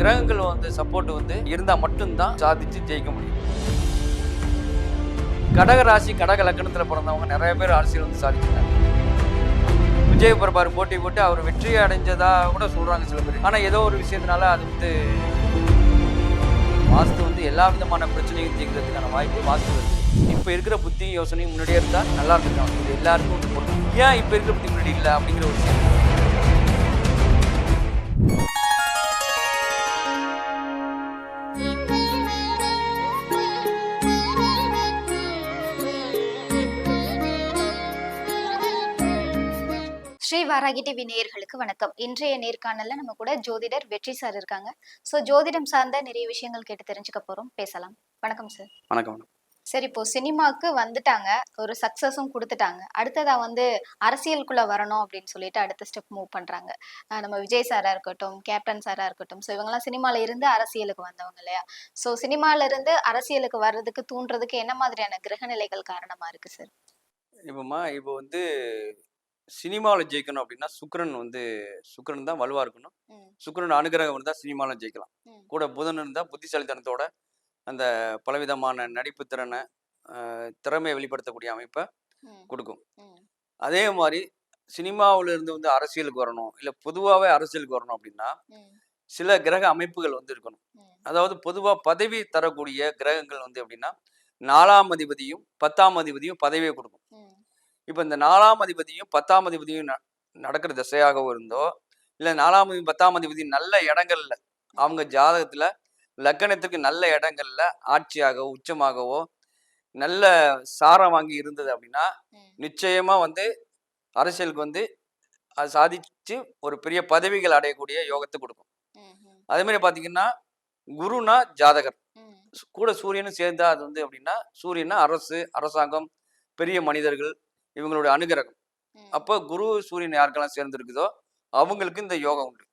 கிரகங்கள் வந்து சப்போர்ட் வந்து இருந்தால் மட்டும்தான் சாதிச்சு ஜெயிக்க முடியும். கடக ராசி கடக லக்கணத்தில் பிறந்தவங்க நிறைய பேர் அரசியல் வந்து சாதிக்கிறாங்க விஜய் பிரபார் போட்டி போட்டு அவர் வெற்றி அடைஞ்சதா கூட சொல்றாங்க சில பேர். ஆனால் ஏதோ ஒரு விஷயத்தினால அது வந்து வாஸ்து வந்து எல்லா விதமான பிரச்சனையும் தீர்க்கிறதுக்கான வாய்ப்பு வாஸ்து வருது. இப்போ இருக்கிற புத்தி யோசனையும் முன்னாடியே இருந்தால் நல்லா இருந்திருக்கும் இது எல்லாருக்கும் வந்து ஏன் இப்போ இருக்கிற புத்தி முன்னாடி இல்லை அப்படிங்கிற ஒரு விஷயம். வாராகி டிவி நேயர்களுக்கு வணக்கம். இன்றைய நேர்காணல்ல நம்ம கூட ஜோதிடர் வெற்றி சார் இருக்காங்க. சோ ஜோதிடம் சார்ந்த நிறைய விஷயங்கள் கேட்டு தெரிஞ்சுக்க போறோம். பேசலாம். வணக்கம் சார். வணக்கம் சரி இப்போ சினிமாக்கு வந்துட்டாங்க. ஒரு சக்சஸும் கொடுத்துட்டாங்க. அடுத்ததா வந்து அரசியலுக்குள்ள வரணும் அப்படின்னு சொல்லிட்டு அடுத்த ஸ்டெப் மூவ் பண்றாங்க. நம்ம விஜய் சாரா இருக்கட்டும் கேப்டன் சாரா இருக்கட்டும். ஸோ இவங்கெல்லாம் சினிமால இருந்து அரசியலுக்கு வந்தவங்க இல்லையா? ஸோ சினிமால இருந்து அரசியலுக்கு வர்றதுக்கு தூண்டுறதுக்கு என்ன மாதிரியான கிரகநிலைகள் காரணமா இருக்கு சார்? இப்போம்மா இப்போ வந்து சினிமாவில் ஜெயிக்கணும் அப்படின்னா சுக்கிரன் வந்து சுக்கிரன் தான் வலுவாக இருக்கணும். சுக்கிரன் அனுகிரகம் இருந்தால் சினிமாவில் ஜெயிக்கலாம். கூட புதன் இருந்தால் புத்திசாலித்தனத்தோட அந்த பலவிதமான நடிப்பு திறனை திறமையை வெளிப்படுத்தக்கூடிய அமைப்பை கொடுக்கும். அதே மாதிரி சினிமாவுல இருந்து வந்து அரசியலுக்கு வரணும் இல்லை பொதுவாகவே அரசியலுக்கு வரணும் அப்படின்னா சில கிரக அமைப்புகள் வந்து இருக்கணும். அதாவது பொதுவாக பதவி தரக்கூடிய கிரகங்கள் வந்து எப்படின்னா நாலாம் அதிபதியும் பத்தாம் அதிபதியும் பதவியை கொடுக்கும். இப்போ இந்த நாலாம் அதிபதியும் பத்தாம் அதிபதியும் நடக்கிற திசையாகவோ இருந்தோ இல்லை நாலாம் அதிபதி பத்தாம் அதிபதி நல்ல இடங்கள்ல அவங்க ஜாதகத்துல லக்கணத்துக்கு நல்ல இடங்கள்ல ஆட்சியாகவோ உச்சமாகவோ நல்ல சாரம் வாங்கி இருந்தது அப்படின்னா நிச்சயமா வந்து அரசியலுக்கு வந்து அது சாதிச்சு ஒரு பெரிய பதவிகள் அடையக்கூடிய யோகத்தை கொடுக்கும். அதே மாதிரி பார்த்தீங்கன்னா குருனா ஜாதகர். கூட சூரியனும் சேர்ந்தா அது வந்து அப்படின்னா சூரியனா அரசு அரசாங்கம் பெரிய மனிதர்கள் இவங்களுடைய அனுகிரகம். அப்போ குரு சூரியன் யாருக்கெல்லாம் சேர்ந்து இருக்குதோ அவங்களுக்கு இந்த யோகம் உண்டு.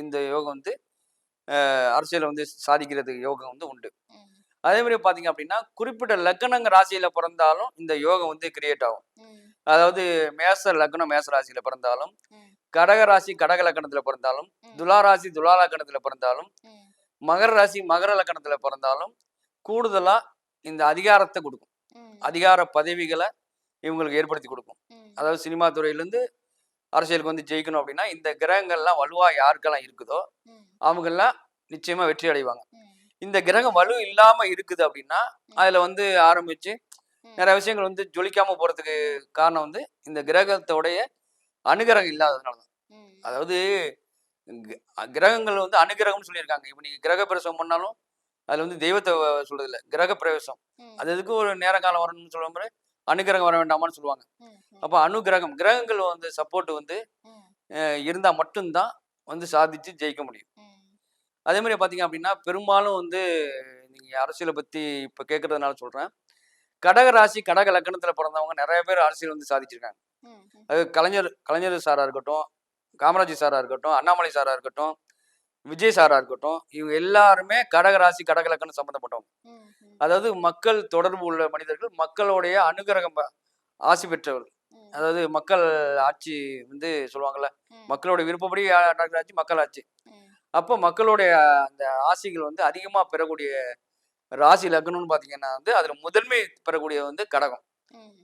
இந்த யோகம் வந்து அஹ், அரசியலை வந்து சாதிக்கிறதுக்கு யோகம் வந்து உண்டு. அதே மாதிரி பார்த்தீங்க அப்படின்னா குறிப்பிட்ட லக்கணங்க ராசியில பிறந்தாலும் இந்த யோகம் வந்து கிரியேட் ஆகும். அதாவது மேச லக்னம் மேச ராசியில பிறந்தாலும் கடக ராசி கடக லக்கணத்துல பிறந்தாலும். துலா ராசி துலா லக்கணத்துல பிறந்தாலும் மகர ராசி மகர லக்கணத்துல பிறந்தாலும் கூடுதலா இந்த அதிகாரத்தை கொடுக்கும். அதிகார பதவிகளை இவங்களுக்கு ஏற்படுத்தி கொடுக்கும். அதாவது சினிமா துறையிலேருந்து அரசியலுக்கு வந்து ஜெயிக்கணும் அப்படின்னா இந்த கிரகங்கள்லாம் வலுவா யாருக்கெல்லாம் இருக்குதோ அவங்கெல்லாம் நிச்சயமா வெற்றி அடைவாங்க. இந்த கிரகம் வலு இல்லாம இருக்குது அப்படின்னா அதுல வந்து ஆரம்பிச்சு. நிறைய விஷயங்கள் வந்து ஜொலிக்காம போறதுக்கு காரணம் வந்து இந்த கிரகத்தோடைய அனுகிரகம் இல்லாததுனால தான். ம், அதாவது கிரகங்கள் வந்து அனுகிரகம்னு சொல்லியிருக்காங்க. இப்போ நீங்க கிரக பிரவேசம் பண்ணாலும் அதுல வந்து தெய்வத்தை சொல்றது இல்ல கிரக பிரவேசம். அது எதுக்கு ஒரு நேர காலம் வரணும்னு சொல்ல மாதிரி அனுகிரகம் வர வேண்டாமான்னு சொல்லுவாங்க. அப்போ அனுகிரகம் கிரகங்கள் வந்து சப்போர்ட் வந்து ம், அஹ், இருந்தா மட்டும்தான் வந்து சாதிச்சு ஜெயிக்க முடியும். அதே மாதிரி பார்த்தீங்க அப்படின்னா பெரும்பாலும் வந்து நீங்க அரசியலை பத்தி இப்போ கேட்கறதுனால சொல்றேன். கடக ராசி கடக லக்கணத்துல பிறந்தவங்க நிறைய பேர் அரசியல் வந்து சாதிச்சிருக்காங்க. அது கலைஞர் கலைஞர் சாரா இருக்கட்டும் காமராஜ் சாரா இருக்கட்டும் அண்ணாமலை சாரா இருக்கட்டும் விஜய் சாரா இருக்கட்டும் இவங்க எல்லாருமே கடக ராசி கடக லக்கணம் சம்மந்தப்பட்டவங்க அதாவது மக்கள் தொடர்பு உள்ள மனிதர்கள் மக்களுடைய அனுகிரகம் ஆசி பெற்றவர்கள். அதாவது மக்கள் ஆட்சி வந்து சொல்லுவாங்கல்ல ம், மக்களோட விருப்பப்படி நடக்கிற ஆட்சி மக்கள் ஆட்சி. அப்போ மக்களுடைய அந்த ஆசைகள் வந்து அதிகமாக பெறக்கூடிய ராசி லக்னம்னு பார்த்தீங்கன்னா வந்து அதில் முதன்மை பெறக்கூடிய வந்து கடகம்.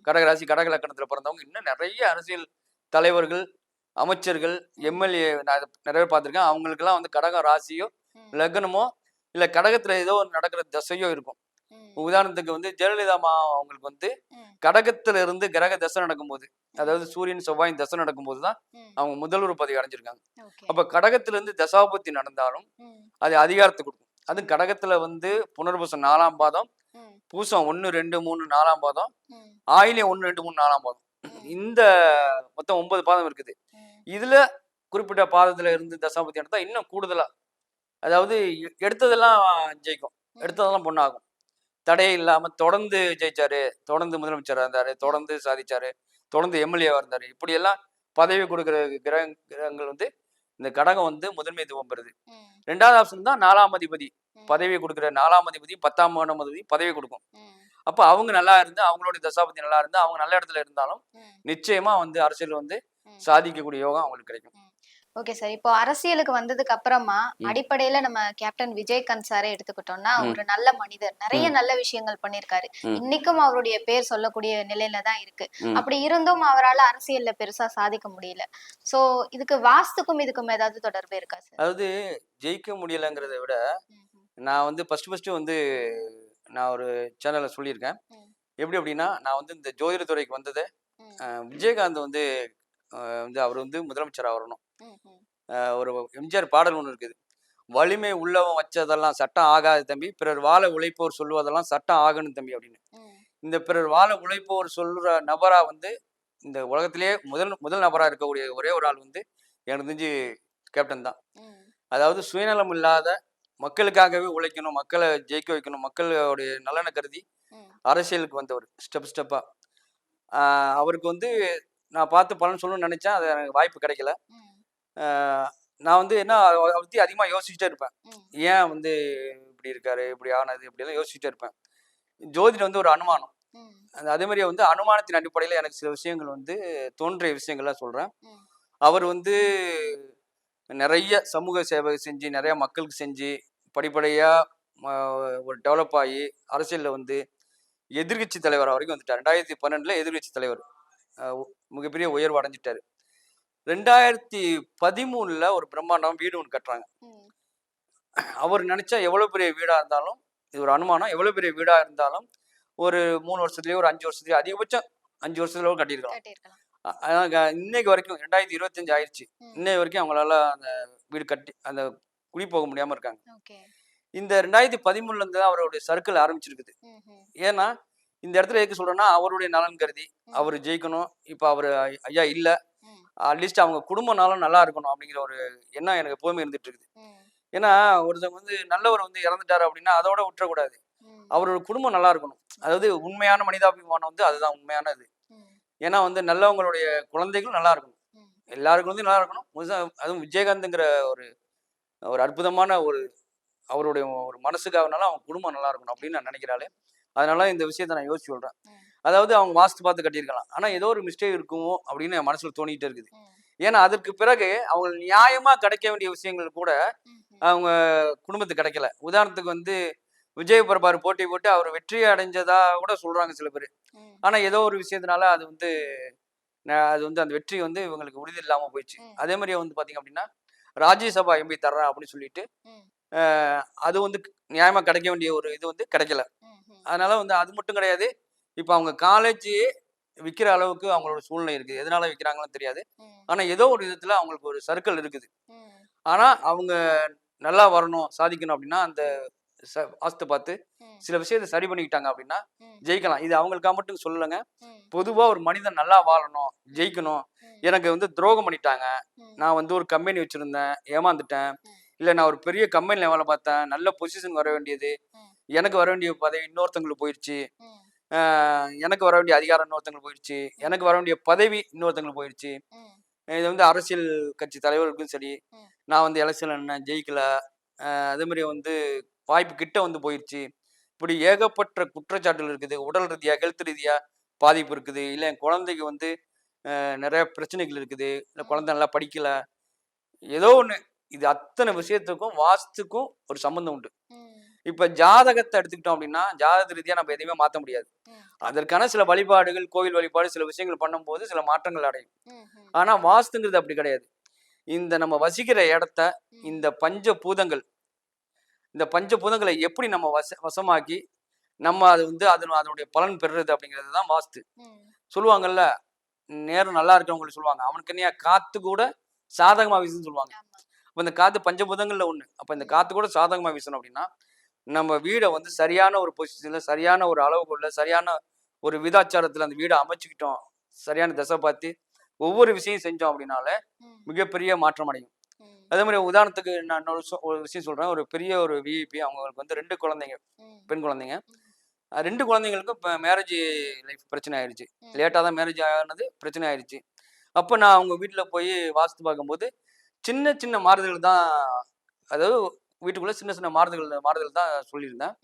கடக ராசி கடக லக்கணத்தில் பிறந்தவங்க இன்னும் நிறைய அரசியல் தலைவர்கள் அமைச்சர்கள் எம்எல்ஏ நான் நிறைய பேர் பார்த்துருக்கேன் அவங்களுக்கெல்லாம் வந்து கடகம் ராசியோ லக்னமோ இல்லை கடகத்தில் ஏதோ நடக்கிற தசையோ இருக்கும். உதாரணத்துக்கு வந்து ஜெயலலிதா அம்மா அவங்களுக்கு வந்து ம், கடகத்துல இருந்து கிரக தசை நடக்கும்போது அதாவது சூரியன் செவ்வாயின் தசை நடக்கும்போது தான் ம், அவங்க முதல்வர் பதவி அடைஞ்சிருக்காங்க. அப்ப கடகத்துல இருந்து தசாபத்தி நடந்தாலும் ம், அது அதிகாரத்தை கொடுக்கும். அது கடகத்துல வந்து புனர்பூசம் நாலாம் பாதம் ம், பூசம் ஒன்று ரெண்டு மூணு நாலாம் பாதம் ம், ஆயிலியம் ஒன்று ரெண்டு மூணு நாலாம் பாதம். ம், இந்த மொத்தம் ஒன்பது பாதம் இருக்குது. ம், இதுல குறிப்பிட்ட பாதத்துல இருந்து தசாபத்தி நடந்தா இன்னும் கூடுதலா அதாவது எடுத்ததெல்லாம் ஜெயிக்கும். ம், எடுத்ததெல்லாம் பொண்ணாகும். தடையே இல்லாம தொடர்ந்து ஜெயிச்சாரு தொடர்ந்து முதலமைச்சரா இருந்தாரு தொடர்ந்து சாதிச்சாரு தொடர்ந்து எம்எல்ஏவா இருந்தாரு. இப்படி எல்லாம் பதவி கொடுக்கிற கிரக கிரகங்கள் வந்து இந்த கடகம் வந்து முதன்மைத்துவம் பெறுது. ம், ரெண்டாவது ஆப்ஷன் தான் நாலாம் அதிபதி. பதவி கொடுக்குற நாலாம் அதிபதி பத்தாம் ஆண்டாம் அதிபதி பதவி கொடுக்கும். அப்ப அவங்க நல்லா இருந்து அவங்களுடைய தசாபதி நல்லா இருந்து அவங்க நல்ல இடத்துல இருந்தாலும் நிச்சயமா வந்து அரசியல் வந்து. சாதிக்கக்கூடிய யோகம் அவங்களுக்கு கிடைக்கும். ஓகே சார் இப்போ அரசியலுக்கு வந்ததுக்கு அப்புறமா. அடிப்படையில நம்ம கேப்டன் விஜயகாந்த் சாரை எடுத்துக்கிட்டோம்னா. ஒரு நல்ல மனிதர் நிறைய. நல்ல விஷயங்கள் பண்ணிருக்காரு. இன்னைக்கும் அவருடைய பேர் சொல்லக்கூடிய நிலையில தான் இருக்கு. அப்படி இருந்தும் அவரால் அரசியல்ல பெருசா சாதிக்க முடியல சோ இதுக்கு வாஸ்துக்கும் இதுக்கும் ஏதாவது தொடர்பு இருக்கா சார் அதாவது ஜெயிக்க முடியலைங்கிறத விட நான் வந்து ஃபர்ஸ்ட் ஃபர்ஸ்ட் வந்து நான் ஒரு சேனல்ல சொல்லியிருக்கேன். எப்படி அப்படின்னா நான் வந்து இந்த ஜோதிட துறைக்கு வந்தது விஜயகாந்த் வந்து வந்து அவர் வந்து முதலமைச்சராக வரணும். ஒரு எம்ஜிஆர் பாடல் ஒன்று இருக்குது. வலிமை உள்ளவன் வச்சதெல்லாம் சட்டம் ஆகாது தம்பி பிறர் வாழ உழைப்போர் சொல்லுவதெல்லாம் சட்டம் ஆகணும் தம்பி அப்படின்னு. இந்த பிறர் வாழ உழைப்போர் சொல்ற நபரா வந்து இந்த உலகத்திலேயே முதல் முதல் நபரா இருக்கக்கூடிய ஒரே ஒரு ஆள் வந்து எனக்கு தெரிஞ்சு கேப்டன் தான். அதாவது சுயநலம் இல்லாத மக்களுக்காகவே உழைக்கணும் மக்களை ஜெயிக்க வைக்கணும் மக்களுடைய நலனை கருதி அரசியலுக்கு வந்தவர் ஸ்டெப் ஸ்டெப்பா. அவருக்கு வந்து நான் பார்த்து பலன் சொல்லணும்னு நினைச்சேன். அது எனக்கு வாய்ப்பு கிடைக்கல. நான் வந்து என்ன அவரை பத்தி அதிகமா யோசிச்சுட்டே இருப்பேன். ஏன் வந்து இப்படி இருக்காரு இப்படி ஆனது இப்படியெல்லாம் யோசிச்சுட்டே இருப்பேன். ஜோதிடம் வந்து ஒரு அனுமானம். அந்த அதே மாதிரி வந்து அனுமானத்தின் அடிப்படையில் எனக்கு சில விஷயங்கள் வந்து தோன்றிய விஷயங்கள்லாம் சொல்றேன். ம். அவர் வந்து நிறைய சமூக சேவை செஞ்சு நிறைய மக்களுக்கு செஞ்சு படிப்படியா ம- ஒரு டெவலப் ஆகி அரசியல்ல வந்து எதிர்க்கட்சி தலைவர் வரைக்கும் வந்துட்டார். ரெண்டாயிரத்தி பன்னெண்டுல எதிர்க்கட்சி தலைவர். மிகப்பெரிய உயர்வு அடைஞ்சிட்டாரு. ரெண்டாயிரத்தி பதிமூணுல ஒரு பிரம்மாண்டம் வீடு ஒன்று கட்டுறாங்க. அவர் நினைச்சா எவ்வளவு பெரிய வீடா இருந்தாலும் இது ஒரு அனுமானம் எவ்வளவு பெரிய வீடா இருந்தாலும் ஒரு மூணு வருஷத்துலயோ ஒரு அஞ்சு வருஷத்துலயோ அதிகபட்சம் அஞ்சு வருஷத்துல கட்டியிருக்கலாம். இன்னைக்கு வரைக்கும் ரெண்டாயிரத்தி இருபத்தஞ்சு ஆயிடுச்சு ம். இன்னைக்கு வரைக்கும் அவங்களால அந்த வீடு கட்டி அந்த குடி போக முடியாம இருக்காங்க. இந்த ரெண்டாயிரத்தி பதிமூணுல இருந்து அவருடைய சர்க்கிள் ஆரம்பிச்சிருக்குது. ஏன்னா இந்த இடத்துல எதுக்கு சொல்றேன்னா அவருடைய நலன் கருதி. அவர் ஜெயிக்கணும். இப்போ அவர் ஐயா இல்ல. அட்லீஸ்ட் அவங்க குடும்பம்னாலும் நல்லா இருக்கணும் அப்படிங்கிற ஒரு எண்ணம் எனக்கு எப்பவுமே இருந்துட்டு இருக்குது. ஏன்னா ஒருத்தவங்க வந்து நல்லவர் வந்து இறந்துட்டாரு அப்படின்னா அதோட விட்டுறக்கூடாது. அவரோட குடும்பம் நல்லா இருக்கணும். அதாவது உண்மையான மனிதாபிமானம் வந்து அதுதான் உண்மையானது. ஏன்னா வந்து நல்லவங்களுடைய குழந்தைகளும் நல்லா இருக்கணும். எல்லாருக்கும் வந்து நல்லா இருக்கணும். அதுவும் விஜயகாந்த்ங்கிற ஒரு ஒரு அற்புதமான ஒரு அவருடைய ஒரு மனசுக்காகனால அவங்க குடும்பம் நல்லா இருக்கணும் அப்படின்னு நான் நினைக்கிறாளே. அதனால இந்த விஷயத்தை நான் யோசிச்சு சொல்றேன். அதாவது அவங்க வாஸ்து பார்த்து கட்டியிருக்கலாம். ஆனா ஏதோ ஒரு மிஸ்டேக் இருக்குமோ அப்படின்னு என் மனசுல தோணிட்டு இருக்குது. ஏன்னா அதற்கு பிறகு அவங்க நியாயமா கிடைக்க வேண்டிய விஷயங்கள் கூட அவங்க குடும்பத்துக்கு கிடைக்கல. உதாரணத்துக்கு வந்து விஜய் பிரபார் போட்டி போட்டு அவர் வெற்றி அடைஞ்சதா கூட சொல்றாங்க சில பேர். ஆனா ஏதோ ஒரு விஷயத்தினால அது வந்து அது வந்து அந்த வெற்றி வந்து இவங்களுக்கு உறுதி இல்லாம போயிடுச்சு. அதே மாதிரி வந்து பாத்தீங்க அப்படின்னா ராஜ்யசபா எம்பி தர்றேன் அப்படின்னு சொல்லிட்டு அது வந்து நியாயமா கிடைக்க வேண்டிய ஒரு இது வந்து கிடைக்கல. அதனால வந்து அது மட்டும் கிடையாது. இப்போ அவங்க காலேஜ் விற்கிற அளவுக்கு அவங்களோட சூழ்நிலை இருக்குது. எதனால விற்கிறாங்கன்னு தெரியாது. ஆனா ஏதோ ஒரு விதத்துல அவங்களுக்கு ஒரு சர்க்கிள் இருக்குது. ஆனா அவங்க நல்லா வரணும் சாதிக்கணும் அப்படின்னா அந்த வாஸ்து பார்த்து சில விஷயத்தை சரி பண்ணிக்கிட்டாங்க அப்படின்னா ஜெயிக்கலாம். இது அவங்களுக்கா மட்டும் சொல்லலைங்க. பொதுவா ஒரு மனிதன் நல்லா வாழணும் ஜெயிக்கணும். எனக்கு வந்து துரோகம் பண்ணிட்டாங்க. நான் வந்து ஒரு கம்பெனி வச்சிருந்தேன் ஏமாந்துட்டேன். இல்ல நான் ஒரு பெரிய கம்பெனில வேலை பார்த்தேன். நல்ல பொசிஷன் வர வேண்டியது. எனக்கு வர வேண்டிய பதவி இன்னொருத்தங்களுக்கு போயிடுச்சு எனக்கு வர வேண்டிய அதிகாரம் இன்னொருத்தங்களுக்கு போயிடுச்சு எனக்கு வர வேண்டிய பதவி இன்னொருத்தங்களுக்கு போயிடுச்சு இது வந்து அரசியல் கட்சி தலைவர்களுக்கும் சரி. நான் வந்து எலெக்ஷன் என்ன ஜெயிக்கல அதே மாதிரி வந்து வாய்ப்பு கிட்ட வந்து போயிடுச்சு இப்படி ஏகப்பட்ட குற்றச்சாட்டுகள் இருக்குது. உடல் ரீதியா ஹெல்த் ரீதியா பாதிப்பு இருக்குது. இல்லை என் குழந்தைக்கு வந்து நிறைய பிரச்சனைகள் இருக்குது. இல்லை குழந்தை நல்லா படிக்கல. ஏதோ ஒன்று இது அத்தனை விஷயத்துக்கும் வாஸ்துக்கும் ஒரு சம்பந்தம் உண்டு. இப்ப ஜாதகத்தை எடுத்துக்கிட்டோம் அப்படின்னா ஜாதக ரீதியா நம்ம எதையுமே மாத்த முடியாது. அதற்கான சில வழிபாடுகள் கோவில் வழிபாடு சில விஷயங்கள் பண்ணும்போது சில மாற்றங்கள் அடையும். ஆனா வாஸ்துங்கிறது அப்படி கிடையாது. இந்த நம்ம வசிக்கிற இடத்த இந்த பஞ்ச பூதங்கள் இந்த பஞ்ச பூதங்களை எப்படி நம்ம வச வசமாக்கி நம்ம அது வந்து அதன் அதனுடைய பலன் பெறுறது அப்படிங்கிறது தான் வாஸ்து. சொல்லுவாங்கல்ல நேரம் நல்லா இருக்கவங்களுக்கு சொல்லுவாங்க. அவனுக்கு என்ன காத்து கூட சாதகமா வீசுன்னு சொல்லுவாங்க. அப்ப இந்த காத்து பஞ்சபூதங்கள்ல ஒண்ணு. அப்ப இந்த காத்து கூட சாதகமா வீசணும் அப்படின்னா நம்ம வீடை வந்து சரியான ஒரு பொசிஷன்ல சரியான ஒரு அளவுக்குள்ள சரியான ஒரு விதாச்சாரத்துல அந்த வீடை அமைச்சுக்கிட்டோம். சரியான திசை பார்த்து ஒவ்வொரு விஷயம் செஞ்சோம் அப்படின்னாலே மிகப்பெரிய மாற்றம் அடையும். அதே மாதிரி உதாரணத்துக்கு நான் இன்னொரு ஒரு விஷயம் சொல்றேன். ஒரு பெரிய ஒரு விஐபி அவங்களுக்கு வந்து ரெண்டு குழந்தைங்க பெண் குழந்தைங்க. ரெண்டு குழந்தைங்களுக்கும் இப்போ மேரேஜ் லைஃப் பிரச்சனை ஆயிடுச்சு லேட்டாக தான் மேரேஜ் ஆனது பிரச்சனை ஆயிடுச்சு அப்போ நான் அவங்க வீட்டில் போய் வாஸ்து பார்க்கும்போது சின்ன சின்ன மாறுதல்கள் தான் அதாவது வீட்டுக்குள்ள சின்ன சின்ன மாறுதல்கள் மாறுதல் தான் சொல்லியிருந்தேன்.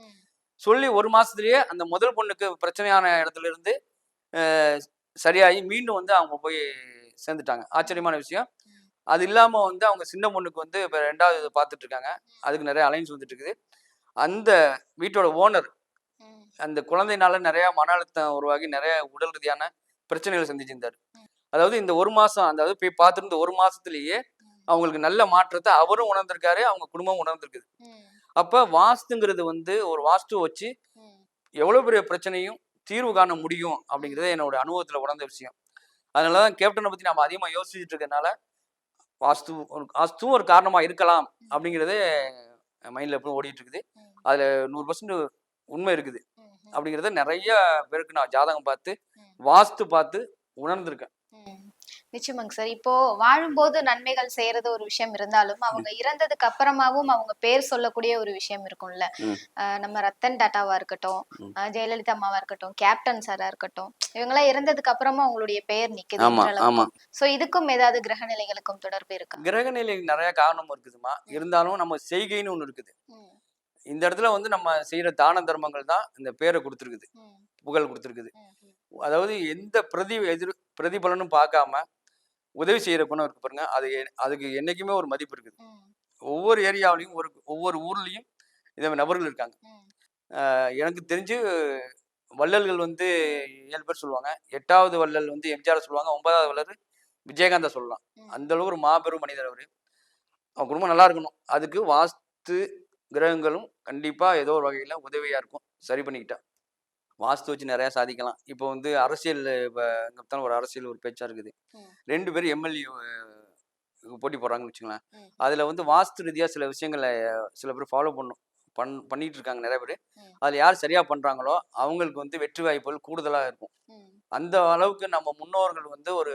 சொல்லி ஒரு மாசத்துலயே அந்த முதல் பொண்ணுக்கு பிரச்சனையான இடத்துல இருந்து சரியாகி மீண்டும் வந்து அவங்க போய் சேர்ந்துட்டாங்க. ஆச்சரியமான விஷயம். அது இல்லாம வந்து அவங்க சின்ன பொண்ணுக்கு வந்து இப்போ ரெண்டாவது பார்த்துட்டு இருக்காங்க அதுக்கு நிறைய அலைன்ஸ் வந்துட்டு இருக்குது அந்த வீட்டோட ஓனர் அந்த குழந்தைனால நிறைய மன அழுத்தம் உருவாகி நிறைய உடல் ரீதியான பிரச்சனைகளை சந்திச்சிருந்தாரு. அதாவது இந்த ஒரு மாசம் அதாவது போய் பார்த்துருந்த ஒரு மாசத்துலயே அவங்களுக்கு நல்ல மாற்றத்தை அவரும் உணர்ந்திருக்காரு அவங்க குடும்பம் உணர்ந்திருக்குது. அப்ப வாஸ்துங்கிறது வந்து ஒரு வாஸ்து வச்சு எவ்வளவு பெரிய பிரச்சனையும் தீர்வு காண முடியும் அப்படிங்கிறது என்னோட அனுபவத்துல உணர்ந்த விஷயம். அதனாலதான் கேப்டனை பத்தி நம்ம அதிகமா யோசிச்சுட்டு இருக்கறனால வாஸ்து ஒரு வாஸ்துவும் ஒரு காரணமா இருக்கலாம் அப்படிங்கிறதே மைண்ட்ல எப்பவும் ஓடிட்டு இருக்குது. அதுல நூறு பர்சன்ட் உண்மை இருக்குது. அப்படிங்கிறத நிறைய பேருக்கு நான் ஜாதகம் பார்த்து. வாஸ்து பார்த்து உணர்ந்திருக்கேன். நிச்சயமாங்க சார். இப்போ வாழும்போது நன்மைகள் செய்யறது ஒரு விஷயம் இருந்தாலும் அவங்க இறந்ததுக்கு அப்புறமாவும் அவங்க பேர் சொல்லக்கூடிய ஒரு விஷயம் இருக்கும்ல. நம்ம ரத்தன் டாட்டாவா இருக்கட்டும் ஜெயலலிதா அம்மாவா இருக்கட்டும் கேப்டன் சாரா இருக்கட்டும் இவங்கெல்லாம் இறந்ததுக்கு அப்புறமா அவங்களுடைய பெயர் நிக்குது சோ இதுக்கும் ஏதாவது கிரக நிலைகளுக்கும் தொடர்பு இருக்கா? கிரகநிலை நிறைய காரணம் இருக்குதுமா இருந்தாலும் நம்ம செய்கைன்னு ஒண்ணு இருக்குது. இந்த இடத்துல வந்து நம்ம செய்யற தான தர்மங்கள் தான் இந்த பேரை கொடுத்துருக்குது. புகழ் கொடுத்துருக்குது. அதாவது எந்த பிரதி எதிர் பிரதிபலனும் பார்க்காம உதவி செய்யற குணம் இருக்கு பாருங்க. அது அதுக்கு என்னைக்குமே ஒரு மதிப்பு இருக்குது. ஒவ்வொரு ஏரியாவிலையும் ஒரு ஒவ்வொரு ஊர்லயும் இந்த நபர்கள் இருக்காங்க. எனக்கு தெரிஞ்சு வள்ளல்கள் வந்து ஏழு பேர் சொல்லுவாங்க. எட்டாவது வள்ளல் வந்து எம்ஜிஆர் சொல்லுவாங்க. ஒன்பதாவது வள்ளல் விஜயகாந்தா சொல்லலாம். அந்த அளவு ஒரு மாபெரும் மனிதர் அவரு. அவன் குடும்பம் நல்லா இருக்கணும். அதுக்கு வாஸ்து கிரகங்களும் கண்டிப்பா ஏதோ ஒரு வகையில உதவியா இருக்கும். சரி பண்ணிக்கிட்டா. வாஸ்து வச்சு நிறைய சாதிக்கலாம். இப்போ வந்து அரசியல் இப்போ ஒரு அரசியல் ஒரு பேச்சா இருக்குது. ரெண்டு பேரும் எம்எல்ஏ போட்டி போடுறாங்கன்னு வச்சுங்களேன் ம். அதுல வந்து வாஸ்து ரீதியா சில விஷயங்களை சில பேர் ஃபாலோ பண்ணும் பண் பண்ணிட்டு இருக்காங்க நிறைய பேர். அதுல யார் சரியா பண்றாங்களோ அவங்களுக்கு வந்து வெற்றி வாய்ப்புகள் கூடுதலா இருக்கும். அந்த அளவுக்கு நம்ம முன்னோர்கள் வந்து ஒரு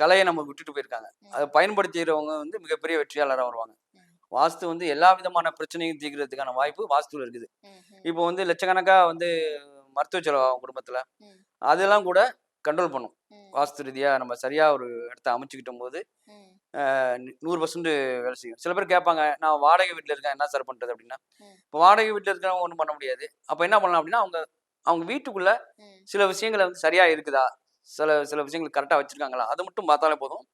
கலையை நம்ம விட்டுட்டு போயிருக்காங்க. அதை பயன்படுத்திக்கிறவங்க வந்து மிகப்பெரிய வெற்றியாளராக வருவாங்க. வாஸ்து வந்து எல்லா விதமான பிரச்சனையும் தீர்க்கிறதுக்கான வாய்ப்பு வாஸ்துல இருக்குது. இப்போ வந்து லட்சக்கணக்கா வந்து மருத்துவ செலவு ஆகும் குடும்பத்துல. அதெல்லாம் கூட கண்ட்ரோல் பண்ணும். வாஸ்து ரீதியா நம்ம சரியா ஒரு இடத்த அமைச்சுக்கிட்டும் போது நூறு பர்சன்ட் வேலை செய்யும். சில பேர் கேட்பாங்க நான் வாடகை வீட்டில் இருக்கேன் என்ன சார் பண்றது? அப்படின்னா. இப்போ வாடகை வீட்டில் இருக்கிறவங்க ஒன்றும் பண்ண முடியாது. அப்போ என்ன பண்ணலாம் அப்படின்னா அவங்க அவங்க வீட்டுக்குள்ள சில விஷயங்களை வந்து சரியா இருக்குதா? சில சில விஷயங்கள் கரெக்டாக வச்சிருக்காங்களா? அதை மட்டும் பார்த்தாலே போதும்.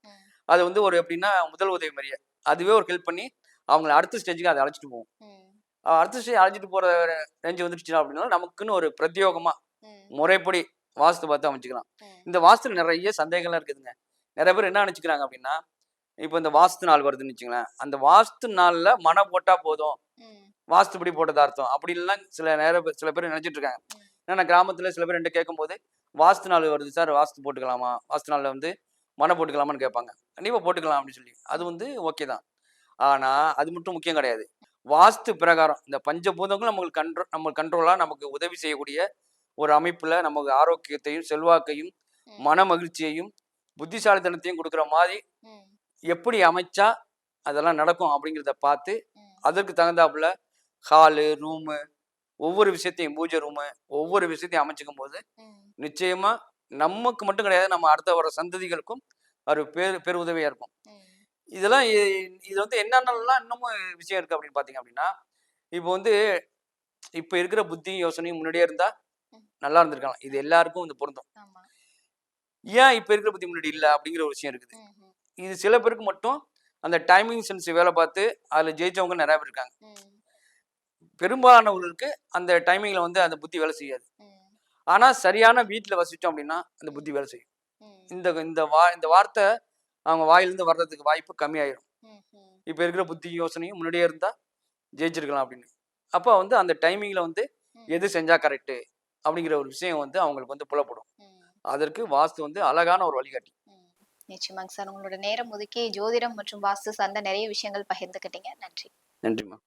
அது வந்து ஒரு எப்படின்னா முதல் உதவி மாதிரியே அதுவே ஒரு ஹெல்ப் பண்ணி அவங்கள அடுத்த ஸ்டேஜுக்கு அதை அழைச்சிட்டு போகும். ம், அஹ் அடுத்த ஸ்டேஜ் அழைச்சிட்டு போற ரேஞ்சு வந்துடுச்சுன்னா அப்படின்னா நமக்குன்னு ஒரு பிரத்யோகமா முறைப்படி வாஸ்து பார்த்து அமைச்சுக்கலாம். இந்த வாஸ்துல நிறைய சந்தேகம்லாம் இருக்குதுங்க. நிறைய பேர் என்ன நினைச்சுக்கிறாங்க அப்படின்னா இப்போ இந்த வாஸ்து நாள் வருதுன்னு வச்சுங்களேன் அந்த வாஸ்து நாள்ல மனை போட்டா போதும். வாஸ்துபடி போட்டதா அர்த்தம். அப்படின்லாம் சில நேர சில பேர் நினைச்சிட்டு இருக்காங்க. ஏன்னா கிராமத்துல சில பேர் என்கிட்ட கேட்கும்போது வாஸ்து நாள் வருது சார் வாஸ்து போட்டுக்கலாமா? வாஸ்து நாள்ல வந்து மனை போட்டுக்கலாமான்னு கேட்பாங்க. கண்டிப்பா போட்டுக்கலாம் அப்படின்னு சொல்லி. அது வந்து ஓகே தான். ஆனா அது மட்டும் முக்கியம் கிடையாது. வாஸ்து பிரகாரம். இந்த பஞ்சபூதங்களும் நமக்கு கண்ட்ரோ நம்ம கண்ட்ரோலா நமக்கு உதவி செய்யக்கூடிய ஒரு அமைப்புல நமக்கு ஆரோக்கியத்தையும் செல்வாக்கையும். மன மகிழ்ச்சியையும் புத்திசாலித்தனத்தையும் கொடுக்குற மாதிரி எப்படி அமைச்சா அதெல்லாம் நடக்கும் அப்படிங்கிறத பார்த்து அதற்கு தகுந்தாப்புல ஹாலு ரூமு ஒவ்வொரு விஷயத்தையும் பூஜை ரூமு ஒவ்வொரு விஷயத்தையும் அமைச்சுக்கும் போது நிச்சயமா நமக்கு மட்டும் கிடையாது நம்ம அடுத்த வர சந்ததிகளுக்கும் ஒரு பேர் பெருதவியா இருக்கும். ம், இதெல்லாம் இது வந்து என்னென்னலாம் இன்னமும் விஷயம் இருக்கு அப்படின்னு பாத்தீங்க அப்படின்னா இப்போ வந்து இப்போ இருக்கிற புத்தி யோசனையும் முன்னாடியே இருந்தா ம். நல்லா இருந்திருக்கலாம். இது எல்லாருக்கும் வந்து பொருந்தும். ஏன் இப்போ இருக்கிற புத்தி முன்னாடி இல்லை அப்படிங்கிற ஒரு விஷயம் இருக்குது. இது சில பேருக்கு மட்டும் அந்த டைமிங் சென்ஸ் வேலை பார்த்து அதில் ஜெயிச்சவங்க நிறைய பேர் இருக்காங்க. பெரும்பாலானவர்களுக்கு அந்த டைமிங்ல வந்து அந்த புத்தி வேலை செய்யாது. ம், ஆனா சரியான வீட்டில் வசிச்சோம் அப்படின்னா அந்த புத்தி வேலை செய்யும். இந்த இந்த வா இந்த வார்த்தை அவங்க வாயிலிருந்து வர்றதுக்கு வாய்ப்பு கம்மியாயிரும். ம், ம், இப்போ இருக்கிற புத்தி யோசனையும் முன்னாடியே இருந்தா ஜெயிச்சிருக்கலாம் அப்படின்னு. அப்போ வந்து அந்த டைமிங்ல வந்து. எது செஞ்சா கரெக்டு அப்படிங்கிற ஒரு விஷயம் வந்து அவங்களுக்கு வந்து புலப்படும். அதற்கு வாஸ்து வந்து அழகான ஒரு வழிகாட்டி. நிச்சயமாங்க சார். உங்களோட நேரம் ஒதுக்கி ஜோதிடம் மற்றும் வாஸ்து சார்ந்த நிறைய விஷயங்கள் பகிர்ந்துக்கிட்டீங்க. நன்றி. நன்றிம்மா.